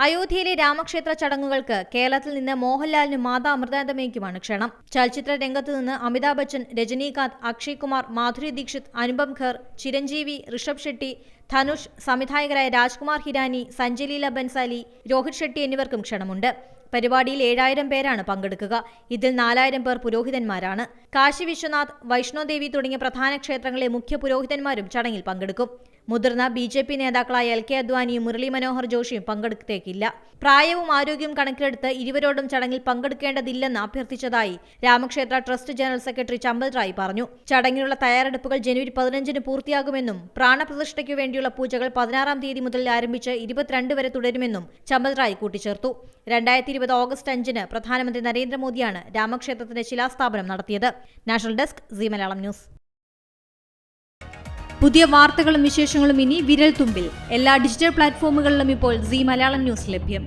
അയോധ്യയിലെ രാമക്ഷേത്ര ചടങ്ങുകൾക്ക് കേരളത്തിൽ നിന്ന് മോഹൻലാലിനും മാതാ അമൃതാനന്ദമയ്ക്കുമാണ് ക്ഷണം. ചലച്ചിത്ര രംഗത്ത് നിന്ന് അമിതാഭ് ബച്ചൻ രജനീകാന്ത് അക്ഷയ് കുമാർ മാധുരി ദീക്ഷിത് അനുപം ഖേർ ചിരഞ്ജീവി ഋഷഭ് ഷെട്ടി ധനുഷ് സംവിധായകരായ രാജ്കുമാർ ഹിരാനി സഞ്ജലീല ബൻസാലി രോഹിത് ഷെട്ടി എന്നിവർക്കും ക്ഷണമുണ്ട്. പരിപാടിയിൽ ഏഴായിരം പേരാണ് പങ്കെടുക്കുക. ഇതിൽ നാലായിരം പേർ പുരോഹിതന്മാരാണ്. കാശി വിശ്വനാഥ് വൈഷ്ണോദേവി തുടങ്ങിയ പ്രധാന ക്ഷേത്രങ്ങളിലെ മുഖ്യ പുരോഹിതന്മാരും ചടങ്ങിൽ പങ്കെടുക്കും. മുതിർന്ന ബി ജെ പി നേതാക്കളായ എൽ കെ അദ്വാനിയും മുരളി മനോഹർ ജോഷിയും പങ്കെടുത്തേക്കില്ല. പ്രായവും ആരോഗ്യവും കണക്കിലെടുത്ത് ഇരുവരോടും ചടങ്ങിൽ പങ്കെടുക്കേണ്ടതില്ലെന്ന് അഭ്യർത്ഥിച്ചതായി രാമക്ഷേത്ര trust general secretary Champat Rai പറഞ്ഞു. ചടങ്ങിനുള്ള തയ്യാറെടുപ്പുകൾ ജനുവരി പതിനഞ്ചിന് പൂർത്തിയാകുമെന്നും പ്രാണപ്രതിഷ്ഠയ്ക്കു വേണ്ടിയുള്ള പൂജകൾ പതിനാറാം തീയതി മുതൽ ആരംഭിച്ച് ഇരുപത്തിരണ്ട് വരെ തുടരുമെന്നും ചമ്പത്റായ് കൂട്ടിച്ചേർത്തു. രണ്ടായിരത്തി ഇരുപത് ഓഗസ്റ്റ് അഞ്ചിന് പ്രധാനമന്ത്രി നരേന്ദ്രമോദിയാണ് രാമക്ഷേത്രത്തിന്റെ ശിലാസ്ഥാപനം നടത്തിയത്. National desk C Malayalam news. പുതിയ വാർത്തകളും വിശേഷങ്ങളും ഇനി വിരൽ തുമ്പിൽ എല്ലാ ഡിജിറ്റൽ പ്ലാറ്റ്ഫോമുകളിലും ഇപ്പോൾ സി മലയാളം ന്യൂസ് ലഭ്യം.